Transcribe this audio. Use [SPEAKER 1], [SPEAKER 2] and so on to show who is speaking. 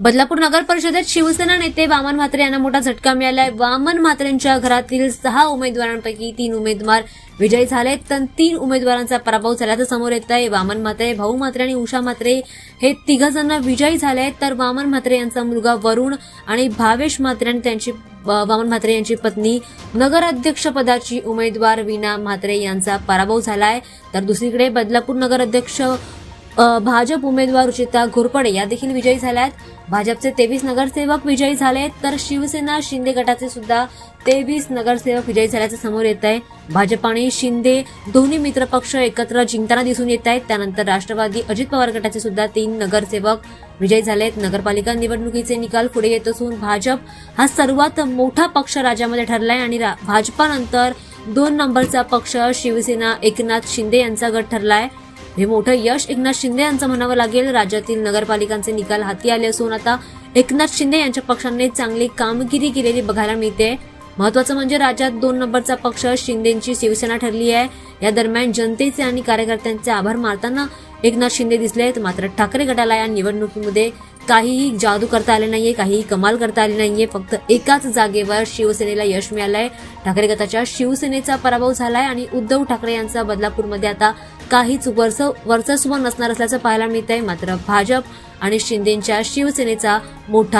[SPEAKER 1] बदलापूर नगर परिषदेत शिवसेना नेते वामन म्हात्रे यांना मोठा झटका मिळालाय. वामन म्हात्रेंच्या घरातील सहा उमेदवारांपैकी तीन उमेदवार विजयी झाले तर तीन उमेदवारांचा पराभव झाल्याचं समोर येत आहे वामन म्हात्रे भाऊ म्हात्रे आणि उषा म्हात्रे. हे तिघ जण विजयी झाले आहेत. तर वामन म्हात्रे यांचा मुलगा वरुण आणि भावेश म्हात्रे आणि त्यांची वामन म्हात्रे यांची पत्नी. नगराध्यक्षपदाची उमेदवार वीणा म्हात्रे यांचा पराभव झालाय. तर दुसरीकडे बदलापूर नगराध्यक्ष भाजप उमेदवार रुचिता घोरपडे या देखील विजयी झाल्या आहेत. भाजपचे तेवीस नगरसेवक विजयी झाले तर शिवसेना शिंदे गटाचे सुद्धा तेवीस नगरसेवक विजयी झाल्याचं समोर येत आहे. भाजप आणि शिंदे दोन्ही मित्र पक्ष एकत्र जिंकताना दिसून येत आहेत. त्यानंतर राष्ट्रवादी अजित पवार गटाचे सुद्धा तीन नगरसेवक विजयी झाले आहेत. नगरपालिका निवडणुकीचे निकाल पुढे येत असून भाजप हा सर्वात मोठा पक्ष राज्यामध्ये ठरलाय आणि रा- भाजपानंतर दोन नंबरचा पक्ष शिवसेना एकनाथ शिंदे यांचा गट ठरलाय. हे मोठं यश एकनाथ शिंदे यांचं म्हणावं लागेल. राज्यातील नगरपालिकांचे निकाल हाती आले असून आता एकनाथ शिंदे यांच्या पक्षाने चांगली कामगिरी केलेली बघायला मिळते. महत्वाचं म्हणजे राज्यात दोन नंबरचा पक्ष शिंदेची शिवसेना ठरली आहे. या दरम्यान जनतेचे आणि कार्यकर्त्यांचे आभार मारताना एकनाथ शिंदे दिसले आहेत मात्र ठाकरे गटाला या निवडणुकीमध्ये काहीही जादू करता आले नाहीये काहीही कमाल करता आली नाहीये फक्त एकाच जागेवर शिवसेनेला यश मिळालंय. ठाकरे गटाच्या शिवसेनेचा पराभव झालाय आणि उद्धव ठाकरे यांचा बदलापूरमध्ये आता काहीच वर्च वर्चस्व नसणार असल्याचं पाहायला मिळत आहे मात्र भाजप आणि शिंदेच्या शिवसेनेचा मोठा